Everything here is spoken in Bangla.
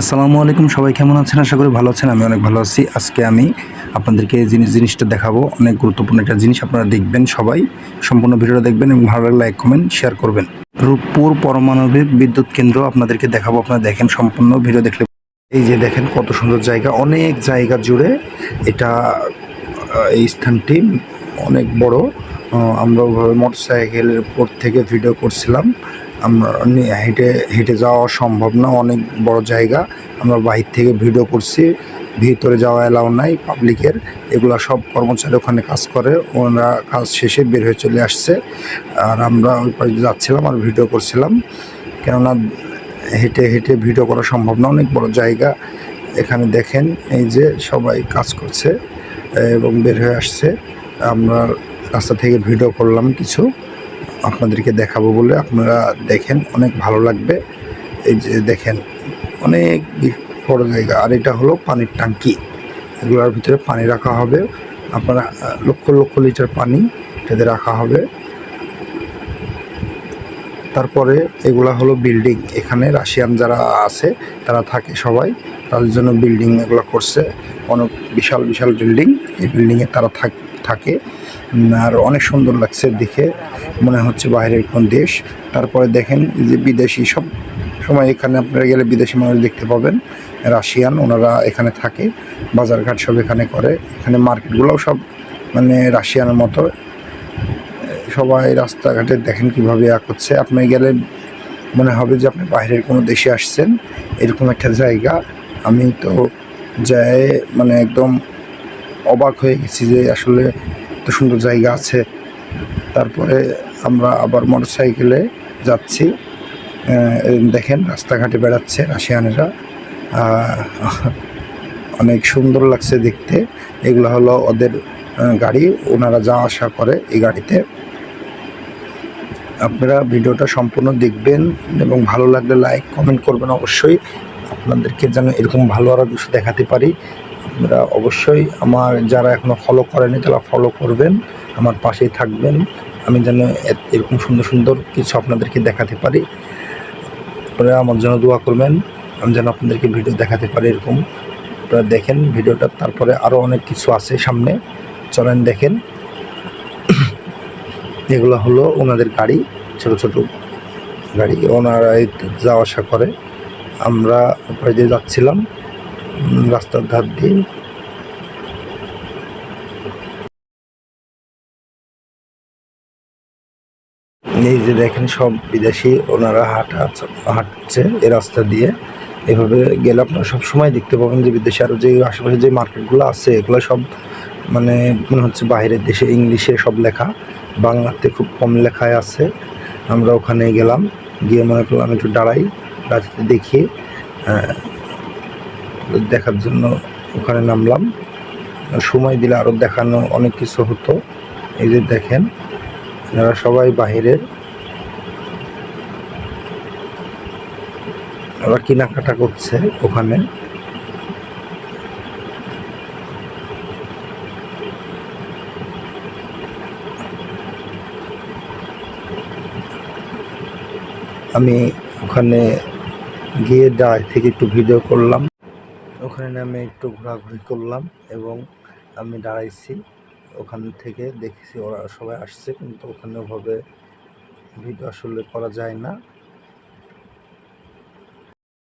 আসসালামু আলাইকুম, সবাই কেমন আছেন? আশা করি ভালো আছেন, আমি অনেক ভালো আছি। আজকে আমি আপনাদেরকে এই জিনিস জিনিসটা দেখাবো। অনেক গুরুত্বপূর্ণ একটা জিনিস আপনারা দেখবেন সবাই। সম্পূর্ণ ভিডিওটা দেখবেন এবং ভালো লাগলে লাইক, কমেন্ট, শেয়ার করবেন। রূপপুর পারমাণবিক বিদ্যুৎ কেন্দ্র আপনাদেরকে দেখাবো। আপনারা দেখেন সম্পূর্ণ ভিডিও দেখলে এই যে দেখেন কত সুন্দর জায়গা। অনেক জায়গা জুড়ে এটা এই স্থানটি অনেক বড়। আমরা ওভাবে মোটর সাইকেলের উপর থেকে ভিডিও করছিলাম। আমরা হেঁটে হেঁটে যাওয়া সম্ভব না, অনেক বড় জায়গা। আমরা বাহির থেকে ভিডিও করছি, ভিতরে যাওয়া এলাও নাই, পাবলিকের। এগুলা সব কর্মচারী ওখানে কাজ করে, ওনারা কাজ শেষে বের হয়ে চলে আসছে। আর আমরা ওই পাশে যাচ্ছিলাম আর ভিডিও করছিলাম। কেননা হেঁটে হেঁটে ভিডিও করা সম্ভব না, অনেক বড় জায়গা। এখানে দেখেন, এই যে সবাই কাজ করছে এবং বের হয়ে আসছে। আমরা রাস্তা থেকে ভিডিও করলাম কিছু। আপনাদেরকে দেখাবো বলে আপনারা দেখেন, অনেক ভালো লাগবে। এই যে দেখেন, অনেক বড় জায়গা। আর এটা হলো পানির ট্যাঙ্কি। এগুলোর ভিতরে পানি রাখা হবে। আপনারা লক্ষ লক্ষ লিটার পানি এটাতে রাখা হবে। তারপরে এগুলা হলো বিল্ডিং। এখানে রাশিয়ান যারা আছে, তারা থাকে সবাই। তাদের জন্য বিল্ডিং এগুলো করছে। অনেক বিশাল বিশাল বিল্ডিং। এই বিল্ডিংয়ে তারা থাক- থাকে। আর অনেক সুন্দর লাগছে দেখে। মনে হচ্ছে বাইরের কোন দেশ। তারপরে দেখেন যে বিদেশি সব সময় এখানে আপনারা গেলে বিদেশি মানুষ দেখতে পাবেন। রাশিয়ান, ওনারা এখানে থাকে। বাজারঘাট সব এখানে করে। এখানে মার্কেটগুলোও সব মানে রাশিয়ানের মতো। সবাই রাস্তাঘাটে দেখেন কীভাবে ইয়া করছে। আপনি গেলে মনে হবে যে আপনি বাইরের কোনো দেশে আসছেন। এরকম একটা জায়গা। আমি তো যাই মানে একদম অবাক হয়ে গেছি যে আসলে এত সুন্দর জায়গা আছে। তারপরে আমরা আবার মোটর সাইকেলে যাচ্ছি দেখেন রাস্তাঘাটে বেড়াচ্ছে রাশিয়ানেরা। অনেক সুন্দর লাগছে দেখতে। এগুলো হলো ওদের গাড়ি। ওনারা যা আসা করে এই গাড়িতে। আপনারা ভিডিওটা সম্পূর্ণ দেখবেন এবং ভালো লাগলে লাইক, কমেন্ট করবেন অবশ্যই। আপনাদেরকে যেন এরকম ভালো আরও কিছু দেখাতে পারি। আপনারা অবশ্যই আমার যারা এখনও ফলো করেনি তারা ফলো করবেন, আমার পাশেই থাকবেন। আমি যেন এরকম সুন্দর সুন্দর কিছু আপনাদেরকে দেখাতে পারি। আপনারা আমার জন্য দোয়া করবেন, আমি যেন আপনাদেরকে ভিডিও দেখাতে পারি এরকম। আপনারা দেখেন ভিডিওটা তারপরে আরও অনেক কিছু আছে সামনে। চলেন দেখেন। এগুলো হলো ওনাদের গাড়ি, ছোট ছোট গাড়ি। ওনারা যাওয়া আসা করে। আমরা ওপরে যাচ্ছিলাম। রাস্তার ধার দিয়ে। এই যে দেখেন, সব বিদেশি ওনারা হাঁটা হাঁটছে এ রাস্তা দিয়ে। এভাবে গেলে আপনারা সব সময় দেখতে পাবেন যে বিদেশে আরও যে আশেপাশে যে মার্কেটগুলো আছে, এগুলো সব মানে মনে হচ্ছে বাইরের দেশে ইংলিশে সব লেখা, বাংলাতে খুব কম লেখায় আছে। আমরা ওখানে গেলাম, গিয়ে মনে করলাম একটু দাঁড়াই রাস্তা দেখি। দেখার জন্য ওখানে নামলাম। সময় দিলে আরও দেখানো অনেক কিছু হতো। এই যে দেখেন, এনারা সবাই বাহিরের। ওরা কেনাকাটা করছে ওখানে। আমি ওখানে গিয়ে ডাই থেকে একটু ভিডিও করলাম। ওখানে নামে একটু ঘোরাঘুরি করলাম এবং আমি দাঁড়াইছি। ওখান থেকে দেখেছি ওরা সবাই আসছে, কিন্তু ওখানে ওভাবে ভিডিও আসলে করা যায় না।